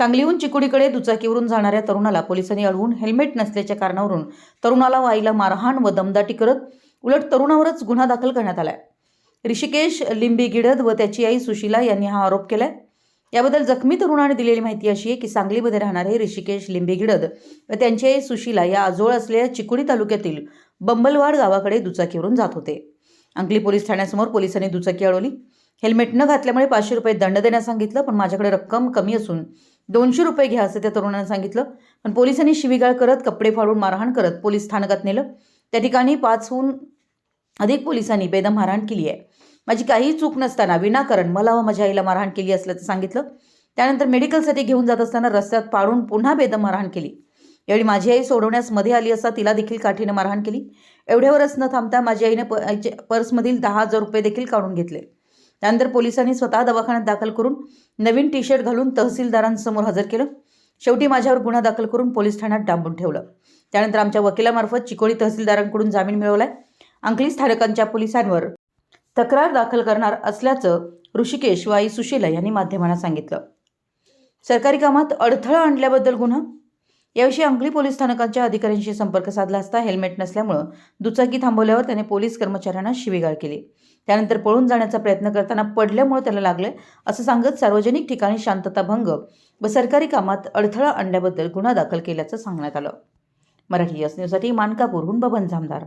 सांगलीहून चिकोडीकडे दुचाकीवरून जाणाऱ्या तरुणाला पोलिसांनी अडवून हेल्मेट नसल्याच्या कारणावरून तरुणाला वाईला मारहाण व दमदाटी करत उलट तरुणावरच गुन्हा दाखल करण्यात आलाय. ऋषिकेश लिंबी गिडद व त्याची आई सुशीला यांनी हा आरोप केलाय. याबद्दल जखमी तरुणाने दिलेली माहिती अशी आहे की सांगलीमध्ये राहणारे ऋषिकेश लिंबे गिडद व त्यांची आई सुशीला या आजोळ असलेल्या चिकोडी तालुक्यातील बंबलवाड गावाकडे दुचाकीवरून जात होते. अंकली पोलीस ठाण्यासमोर पोलिसांनी दुचाकी अडवली. हेल्मेट न घातल्यामुळे पाचशे रुपये दंड देण्यास सांगितलं पण माझ्याकडे रक्कम कमी असून दोनशे रुपये घ्या असं त्या तरुणाने सांगितलं. पण पोलिसांनी शिवीगाळ करत कपडे फाडून मारहाण करत पोलीस स्थानकात नेलं. त्या ठिकाणी पाचहून अधिक पोलिसांनी बेदम मारहाण केली आहे. माझी काहीही चूक नसताना विनाकारण मला व माझ्या आईला मारहाण केली असल्याचं सांगितलं. त्यानंतर मेडिकलसाठी घेऊन जात असताना रस्त्यात पाडून पुन्हा बेदम मारहाण केली. यावेळी माझी आई सोडवण्यास मध्ये आली असता तिला देखील काठीनं मारहाण केली. एवढ्यावरच न थांबता माझी आईने पर्समधील दहा हजार रुपये देखील काढून घेतले. त्यानंतर पोलिसांनी स्वतः दवाखान्यात दाखल करून नवीन टी शर्ट घालून तहसीलदारांसमोर हजर केलं. शेवटी माझ्यावर गुन्हा दाखल करून पोलीस ठाण्यात डांबून ठेवलं. त्यानंतर आमच्या वकिलामार्फत चिकोडी तहसीलदारांकडून जामीन मिळवलाय. अंकली स्थानकांच्या पोलिसांवर तक्रार दाखल करणार असल्याचं ऋषिकेश व आई सुशीला यांनी माध्यमांना सांगितलं. सरकारी कामात अडथळा आणल्याबद्दल गुन्हा याविषयी अंकली पोलीस स्थानकांच्या अधिकाऱ्यांशी संपर्क साधला असता हेल्मेट नसल्यामुळं दुचाकी थांबवल्यावर त्याने पोलीस कर्मचाऱ्यांना शिवीगाळ केली. त्यानंतर पळून जाण्याचा प्रयत्न करताना पडल्यामुळे त्याला लागले असं सांगत सार्वजनिक ठिकाणी शांतता भंग व सरकारी कामात अडथळा आणल्याबद्दल गुन्हा दाखल केल्याचं सांगण्यात आलं. मराठी यस न्यूजसाठी मानकापूरहून बबन जामदार.